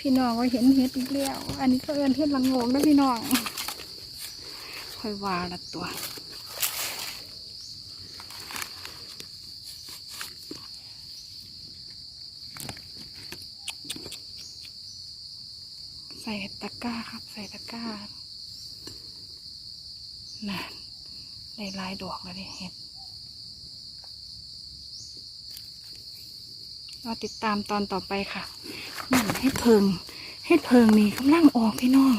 พี่น้องก็เห็นเห็ดอีกแล้ว อันนี้ก็เอินเห็ดละโงงนะพี่น้องค่อยว่าละตัวใส่ตะกร้าครับ ใส่ตะกร้านั่นได้หลายดอกแล้วนี่ยเห็ด ราติดตามตอนต่อไปค่ะนั่นเห็ดเพิงเห็ดเพิงนี่กำลังออกพี่น้อง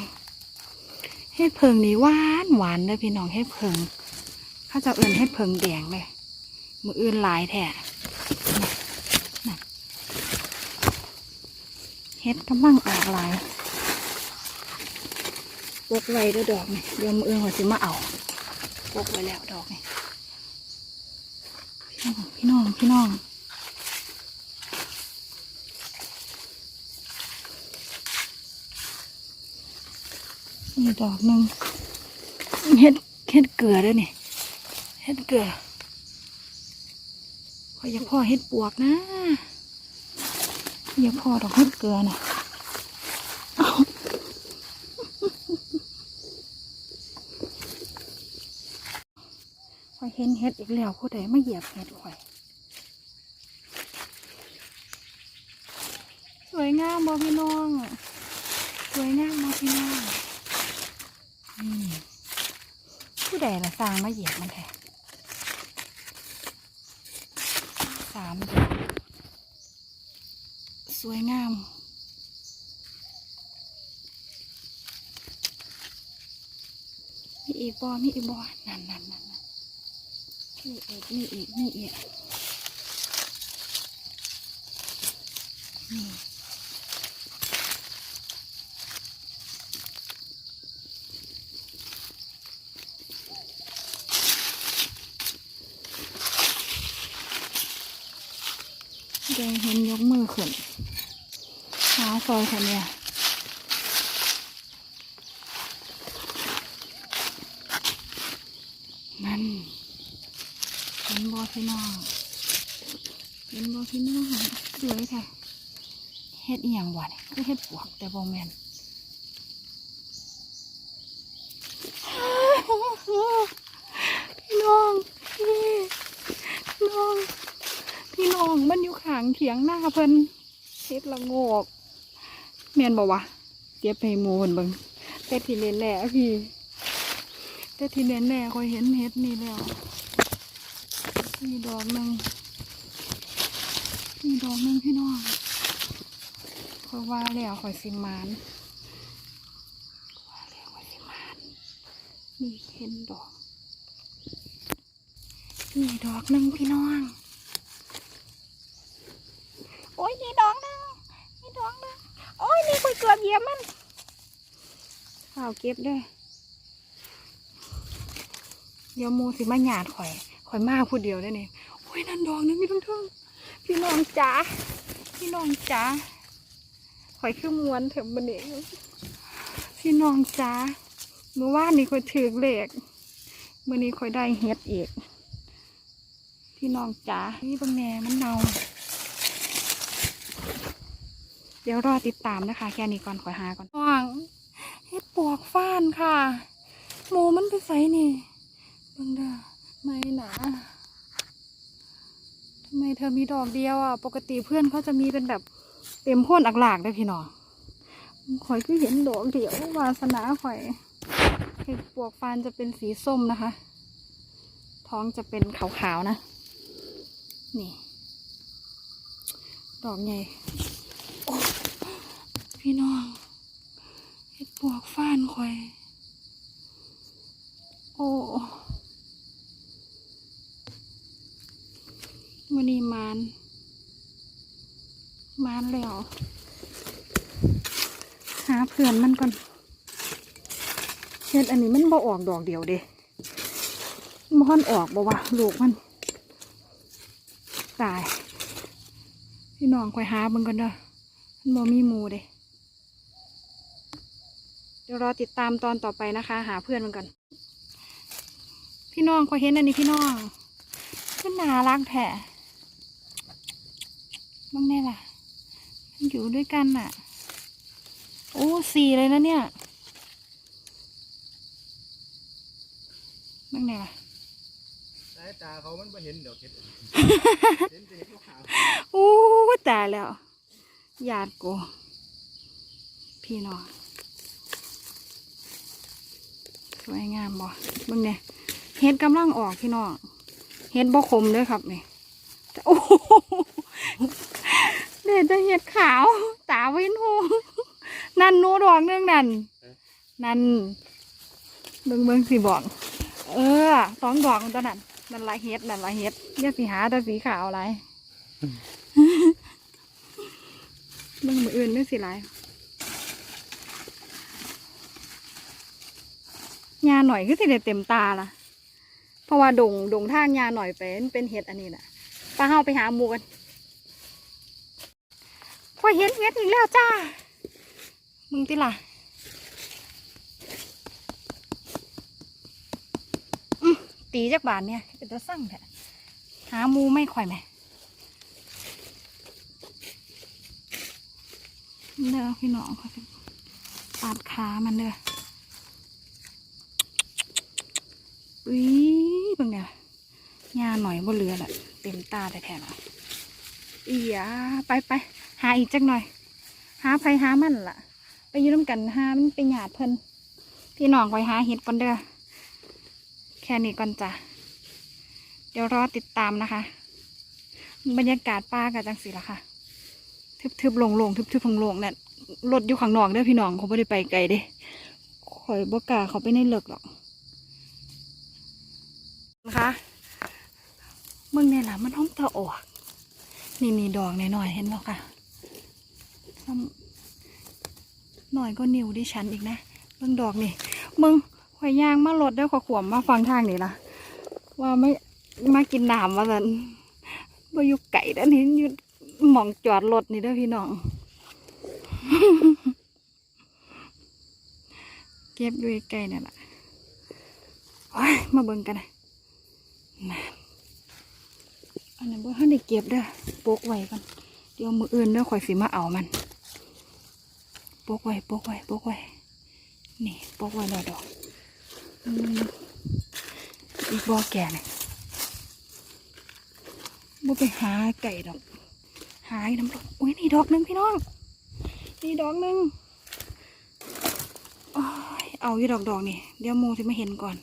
เห็ดเพิงนี่หวานหวานเลยพี่น้องเห็ดเพิงข้าจะเอื่นเห็ดเพิงแดงเลยมืออื่นหลายแท้น่เห็ดกำลังออกหลายปกไว้ด้วยดอกนี่เดี๋ยวมืออื่นหัวสิมาเอาปกไว้แล้วดอกนี่พี่น้องพี่น้องพี่น้อง ดอกหนึ่งเฮ็ดเฮ็ดเกลือด้วยนี่เฮ็ดเกลือพออยาพ่อเฮ็ดปวกนะอยาพ่อดอกเฮ็ดเกลือนะข่อยเห็นเห็ดอีกแล้วผู้ใดมาเหยียบเห็ดข่อย สวยงามบ่พี่น้อง สวยงามบ่พี่น้อง ผู้ใดละสร้างมาเหยียบมันแท้สามดอกสวยงามมีอีกบอมีอีกบอนั่นนั่นนั่นนั่นมีอีกมีอีกมีอีกนี่ แดงเห็นยกมือขึ้นหาซอยคนเนี่ยนั่นเห็นบอพี่น้องเห็นบอพี่น้องสวยค่ะเฮ็ดอีหยังวะเนี่ยก็เฮ็ดปวกแต่บอแมนพี่น้องพี่น้อง พี่น้องมันอยู่ขางเถียงหน้าเพิ่นเฮ็ดละโงกแมนบอกวะเก็บไปหมูเพิ่นเบิ่งแต่ที่เล่นแหละพี่แต่ที่แน่คอยเห็นเห็ดนี่แล้วมีดอกหนึ่งมีดอกหนึ่งพี่น้องคอยว่าแล้วคอยสิมานว่าแล้วคอยสิมานนี่เห็นดอกนี่ดอกหนึ่งพี่น้อง อ้ยนี่ดอกหนึ่งนี่ดอกหนึ่งโอ้ยนี่คอยเกือบเหยียบมันข่าวเก็บด้วยเดี๋ยวโมสิมาหยาดข่อยข่อยมาผู้เดียวได้เนี่ยโอ้ยนั่นดอกนึงพี่ทุ่งทุ่งพี่น้องจ๋าพี่น้องจ๋าข่อยคือมวนเถอะบันเดพี่น้องจ๋าเมื่อวานนี้ข่อยถือเหล็กเมื่อนี้ข่อยได้เฮ็ดอีกพี่น้องจ๋านี่บางแหน่มันเนา เดี๋ยวรอติดตามนะคะ แค่นี้ก่อนขอยหาก่อนว่างเฮ็ดปวกฟ้านค่ะ หมูมันไปใส่นี่เบังเด้อไม่หนาทำไมเธอมีดอกเดียวอะ ปกติเพื่อนเขาจะมีเป็นแบบเต็มพ่นอักหลากได้พี่น้องข่อยก็เห็นดอกเดียววาสนาข่อยเห็ดปวกฟานจะเป็นสีส้มนะคะ ท้องจะเป็นขาวๆนะ นี่ ดอกใหญ่ พี่น้องเห็ดปวกฟ้านข่อย โอ้มันนี่มานมานแล้ว หาเพื่อนมันก่อนเห็ดอันนี้มันบ่ออกดอกเดียวเด้มันออกบ่วะลูกมันตาย พี่น้องคอยหาเบิ่งกันเด้อมันบ่มีหมูเด้ ดี๋ยวรอติดตามตอนต่อไปนะคะ หาเพื่อนมันก่อนพี่น้องคอยเห็นอันนี้พี่น้องขึ้นน่ารักแท้บ้างแน่ล่ะ มันอยู่ด้วยกันน่ะ โอ้สี่เลยนะเนี่ยนั่งไหนล่ะสายตาเขามันไม่เห็นเดี๋ยวเห็นเห็นแต่เห็นขาวโอ้ตายแล้วญาติกูพี่น้อง สวยงามบ่เบิ่งเนี่ยเห็ดกำลังออกพี่น้องเห็ดบ่ขมเลยครับนี่แต่โอ้โหเด็ดจะเห็ดขาว ตาเว้นหูนั่นหนูดอกหนึงนั่นนั่นเบิ่งเบิ่งสิบอกเออสองดอกมันตัวนั้นนั่นละเห็ดนั่นละเห็ดอย่าสีหาแต่สีขาวอะไรเบิ่งมืออื่นไม่สิไร ยาหน่อยก็สิได้เต็มตาล่ะ เพราะว่าดงดงทางยาหน่อยเป็นเป็นเห็ดอันนี้น่ะป้าเฮาไปหาหมูกันพอเห็นเห็ดอีกแล้วจ้า มึงติล่ะตีจากบานเนี่ยเป็นตัวสั่งแท้หาหมูไม่ค่อยไหมเด้อพี่น้องเขาปาดขามันเด้อ อุ้ยเบิ่งเนี่ยยาหน่อยบ่เหลือแหละเต็มตาแต่แท้ละอียาไปไปหาอีกจักหน่อย หาไผหามันล่ะ ไปยืน้ำกันหามันไปหยาดเพิ่นพี่น้องไปหาเห็ดก่อนเด้อแค่นี้ก่อนจ้ะเดี๋ยวรอติดตามนะคะ บรรยากาศป้ากับจังสีละค่ะ ทึบๆโลงๆทึบๆโลงๆเนี่ยรถอยู่ข้างนอกเด้อพี่น้องเขาไม่ได้ไปไกลเด้ข่อยบ่กล้าเขาไปในเลิกหรอก นะคะเมืองเนี่ยล่ะมันห้องตะออก นี่นี่ดอกหน่อยๆเห็นบ่ค่ะหน่อยก็นิ้วดิฉันอีกนะเบิ่งดอกนี่มึงข่อยยางมารถเด้ขอยขวมมาฟังทางนี่ล่ะ ว่าไม่มากินน้ำว่าสันบ่อยู่ไก่ด้านนี้อยู่หมองจอดรถนี่เด้อพี่น้อง เก็บด้วยไกลนี่แหละมาเบิ่งกันนะ นั่นอันนั้นบ่ทันได้เก็บเด้อโปกไว้ก่อนเดี๋ยวมืออื่นเด้อข่อยสิมาเอามันโปกไว้โปกไว้โปกไว้นี่โปกไว้แล้วดอกอีกบ่แก่นี่บ่ไปหาไก่ดอก หายน้ำดอกอุ้ยนี่ดอกหนึ่งพี่น้องนี่ดอกหนึ่งเอาอยู่ดอกดอกนี่เดี๋ยวโมจะไม่เห็นก่อน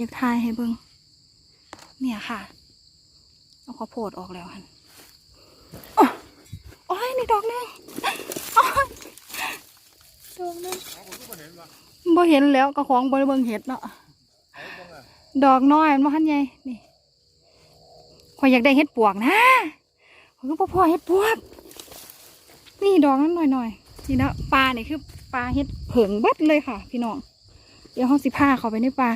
อยากทายให้เบิงเนี่ยค่ะ เอาข้าวโพดออกแล้วฮันโอ้โอ้ยนี่ดอกนึงโอ้ยดอกนึงบ่เห็นแล้วก็ของบ่เบิ่งเห็ดเนาะดอกน้อยมันบ่ทันใหญ่นี่ข่อยอยากได้เห็ดปวกนะข่อยก็บ่พอเห็ดปวก นี่ดอกนั้นหน่อยๆนี่นะปลานี่คือปลาเห็ดเผิงเบัดเลยค่ะ พี่น้องเดี๋ยวเฮาสิพาเขาไปในป่า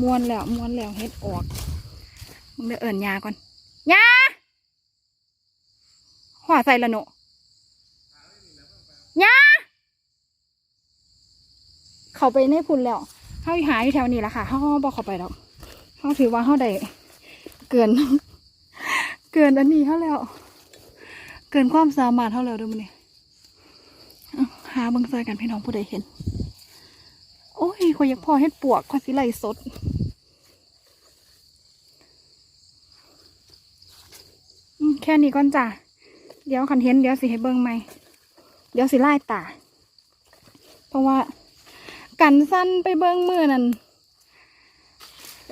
มวนแล้วมวนแล้วเห็ดออกมึงได้เอิ่นยาก่อนยาหัวใส่ละโนยาเขาไปในพุ่นแล้วเขาหาอยู่แถวนี้แหละค่ะเขาบอกเขาไปแล้วเขาถือว่าเขาได้เกิน เกินอันนี้เขาแล้ว เกินความสามารถเขาแล้วเด้วยมันนี่หาเบังซอยกันพี่น้องผู้ใดเห็น โอ้ยขอยอยากพ่อเฮ็ดปวกขอยสิไหลสดแค่นี้ก่อนจ้ะ เดี๋ยวคันเห็นเดี๋ยวสิให้เบิ่งใหม เดี๋ยวสิไล่ตา เพราะว่า กันสั้นไปเบิ้งมือนั่น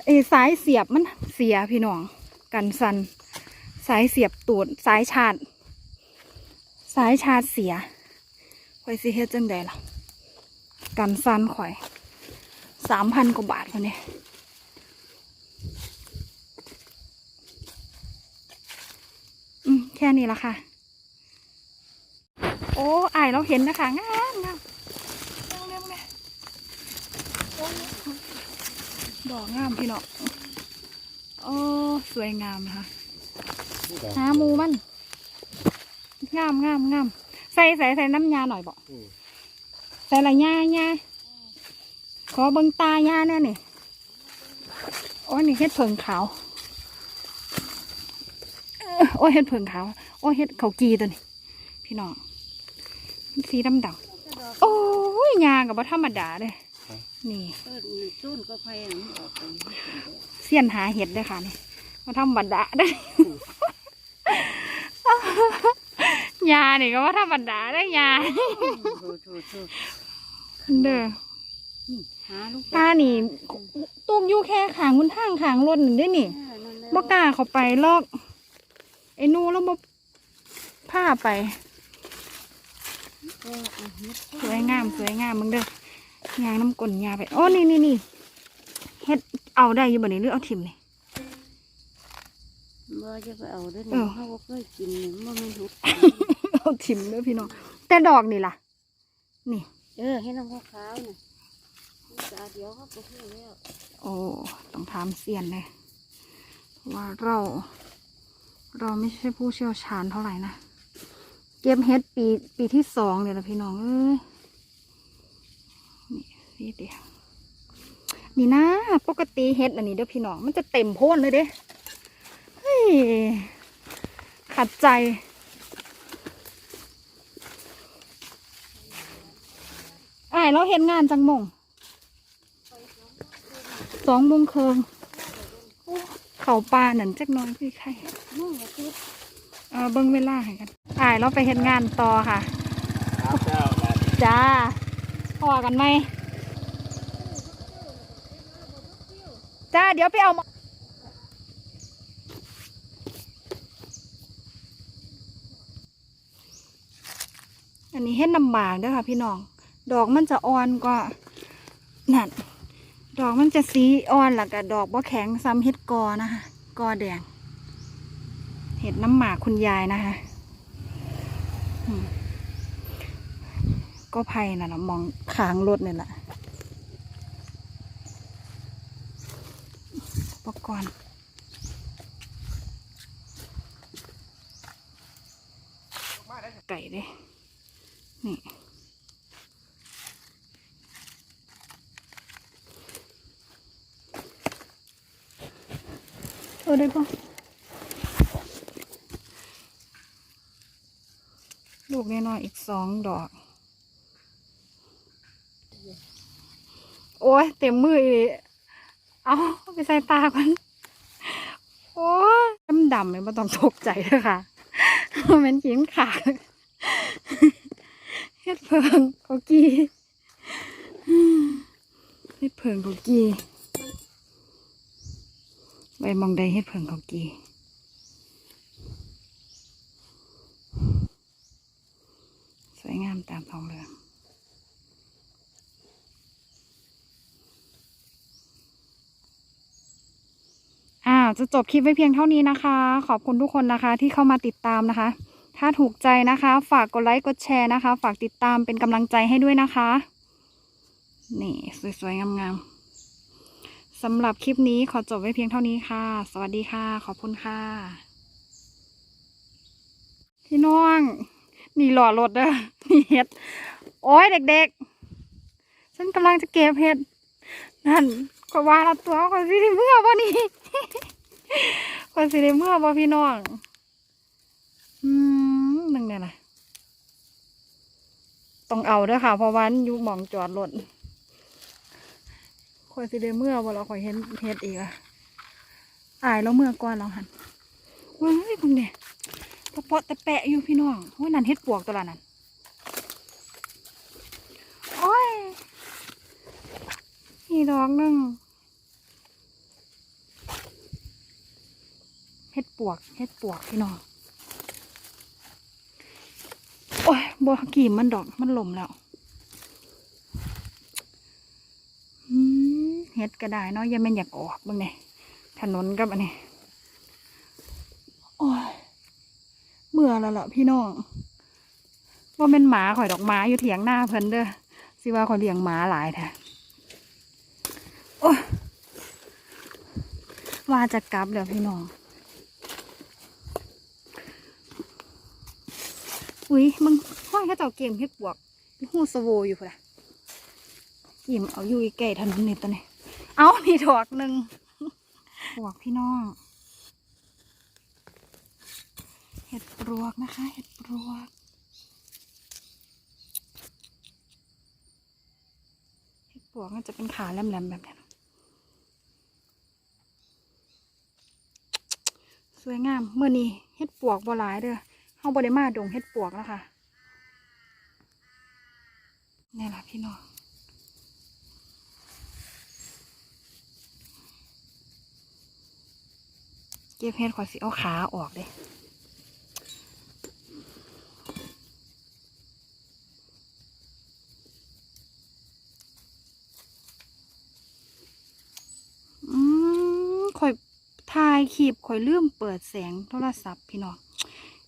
ไอ้สายเสียบมันเสียพี่น้อง กันสั้นสายเสียบตูดสายชาร์จสายชาร์จเสียข่อยสิเฮ็ดจังใดล่ะ กันสั้นข่อย สามพันกว่าบาทคนนี้อืมแค่นี้ละค่ะ โอ้อายเราเห็นนะคะงามงามงามงามงามโอ้ดอกงามพี่เนาะโอ้สวยงามนะคะหาหมูมัน งามงามงามใส่ใส่ใส่น้ำยาหน่อยบอกอืมใส่ละยายา ขอเบิ่งตาย่าแน่นี่โอ้ยนี่เฮ็ดเพิงขาวเอ้อโอ้ยเฮ็ดเพิงขาว โอ้ยเฮ็ดเขาวกีตัวนี้พี่น้องมันสีดำดำๆโอ้ยยากับว่าธรรมดาเลยนี่เปิดจุ้นก็ไฟอันนี้ออกไปเสียนหาเห็ดเลยค่ะนี่มาธรรมดาได้ยานี่ก็ว่าธรรมดาได้ยาโถโถโถเด้อ นี่หาลูกตานี่ตุ้มอยู่แค่ขางมุนทางขางรถหนึ่งได้นี่บ่กล้าเขาไปลอก ไอ้หนูแล้วบ่ผ้าไป สวยงามสวยงามมึงเด้อยางน้ำกลนยาไปโอ้นี่นี่นี่เฮ็ดเอาได้อยู่บ่นี่หรือเอาทิมนี่บ่จะไปเอาด้วยเอนี่อเขาบ่เคยกินนี่บ่แม่นทุกเอาทิมเด้อพี่น้องแต่ดอกนี่ล่ะ นี่ เออให้น้องขาวๆน่ะ ตาเดียวก็เพื่อแล้วโอ้ต้องถามเซียนเลยว่าเรา เราไม่ใช่ผู้เชี่ยวชาญเท่าไหร่นะ เก็บเฮ็ดปีปีที่สองเลยละพี่น้องเอ้ยนี่สีเดียวนี่นะ ปกติเฮ็ดอันนี้เด้อพี่น้องมันจะเต็มโพ้นเลยเด้เฮ้ยขัดใจอ้เราเห็นงานจังมง สองโมงเคิงโอ้เขาปลาหนันจักน้อยพี่ใครมึงก็คิดเออเบิ่งเวลาให้กันอ่ายเราไปเห็นงานต่อค่ะ จ้าพอกันไหมจ้า เดี๋ยวไปเอามาอันนี้เห็ดน้ำหมากด้อค่ะพี่น้อง ดอกมันจะอ่อนกว่านั่น ดอกมันจะสีอ่อนหลักกับดอกบ่แข็งซ้ำเห็ดกอนะคะกอแดง เห็ดน้ำหมากคุณยายนะคะก็ไผ่น่ะนะมองขางรถนี่แหละอุปกรณ์ไก่เด้นี่ ได้ปะลูกน้อยๆอีกสองดอก โอ้ยเต็มมืออีกเอาไปใส่ตาก่อนโอ้ยดำดำเลยไม่ต้องตกใจเลยค่ะมันขินขาดเฮ็ดเพิงเขากีเฮ็ดเพิงเขากี ใบมองใดเฮ็ดเพิงเขากีสวยงามตามทองเรื่องอ้าวจะจบคลิปไว้เพียงเท่านี้นะคะ ขอบคุณทุกคนนะคะที่เข้ามาติดตามนะคะ ถ้าถูกใจนะคะ ฝากกดไลค์กดแชร์นะคะ ฝากติดตามเป็นกำลังใจให้ด้วยนะคะ นี่ สวยๆงามๆ สำหรับคลิปนี้ขอจบไว้เพียงเท่านี้ค่ะ สวัสดีค่ะ ขอบคุณค่ะ พี่น้อง นี่หล่อรถเด้อนี่เห็ด โอ้ยเด็กๆ ฉันกำลังจะเก็บเห็ด นั่นก็ว่าละตัวคนสิได้เมื่อบ่นี่คนสิได้เมื่อบ่พี่น้อง อืมหนึ่งเนี่ยนะต้องเอาด้วยค่ะ เพราะวันอยู่หมองจอดรถ คนสิได้เมื่อบ่เราคอยเห็นเฮ็ดอีกอะอายแล้วเมื่อก่อนเราหันเว้ยคุณเนี่ยตะเปาะตะแปะอยู่พี่น้องว่านั่นเฮ็ดปวกตัวละนั่นโอ้ยนี่ดอกนึงเฮ็ดปวกเฮ็ดปวกพี่น้องโอ้ยบัวกีมมันดอกมันหล่มแล้ว อืม เฮ็ดก็ได้เนาะยังแม่อยากออกบ้างเนี่ยถนนกับอันนี้โอ้ยเมื่อแล้วล่ะพี่น้องว่าเป็นหมาข่อยดอกหมาอยู่เถียงหน้าเพิ่นเด้อสิว่าข่อยเลี้ยงหมาหลายแท้โอ้ยว่าจะกลับแล้วพี่น้องอุ้ยมึงห้อยเขาเจ้าเกมเฮ็ดบวกมีหูสโวอยู่พุ่นอะยิ้มเอาอยู่ใกล้ถนนนี่ตัวนี้ เอานี่ดอกหนึ่งปวกพี่น้อง เห็ดปลวกนะคะ เห็ดปลวก เห็ดปลวกมันจะเป็นขาแหลมๆแบบนี้สวยงามเมื่อนี้เห็ดปลวกบ่หลายเด้อเฮาบ่ได้มาดงเห็ดปลวกแล้วค่ะนี่แหละพี่น้อง เก็บเห็ดขอยสิเอาขาออกเด้อืมข่อยถ่ายคลิปข่อยลืมเปิดแสงโทรศัพท์พี่น้อง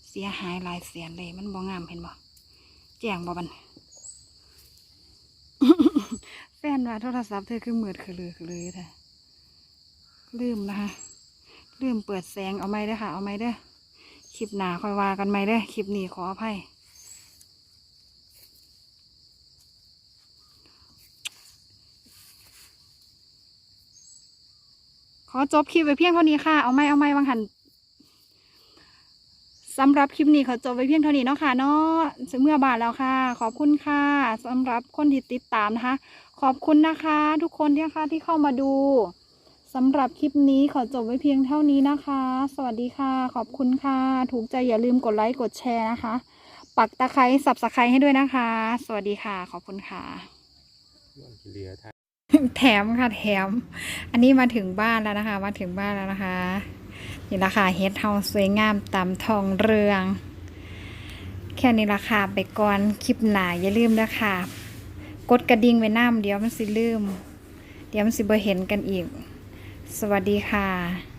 เสียหายหลายแสนเลย มันบ่งามเห็นบ่แจ้งบ่บันแฟนว่าโทรศัพท์เธอคือเมืดคือเลือคือเลือแท้ลืมนะคะ ลืมเปิดแสงเอาไหมเด้อค่ะ เอาไหมเด้อคลิปหนาคอยว่ากันไหมเด้อคลิปนี้ขออภัยขอจบคลิปไว้เพียงเท่านี้ค่ะ เอาไหมเอาไหมวางหันสำหรับคลิปนี้ขอจบไว้เพียงเท่านี้เนาะค่ะเนาะเมื่อบาทแล้วค่ะ ขอบคุณค่ะสำหรับคนที่ติดตามนะคะ ขอบคุณนะคะ ทุกคนที่ค่ะที่เข้ามาดู สำหรับคลิปนี้ขอจบไว้เพียงเท่านี้นะคะ สวัสดีค่ะ ขอบคุณค่ะ ถูกใจอย่าลืมกดไลค์ กดแชร์นะคะ ปักตะไคร้สับสไคร้ให้ด้วยนะคะ สวัสดีค่ะ ขอบคุณค่ะ แถมค่ะ แถม อันนี้มาถึงบ้านแล้วนะคะ มาถึงบ้านแล้วนะคะ นี่ราคาเฮดเฮาสวยงามตามทองเรือง แค่นี้ราคาไปก่อน คลิปหนาอย่าลืมนะคะ กดกระดิ่งไว้น้ำเดี๋ยวมันสิลืม เดี๋ยวมันสิบ่เห็นกันอีก สวัสดีค่ะ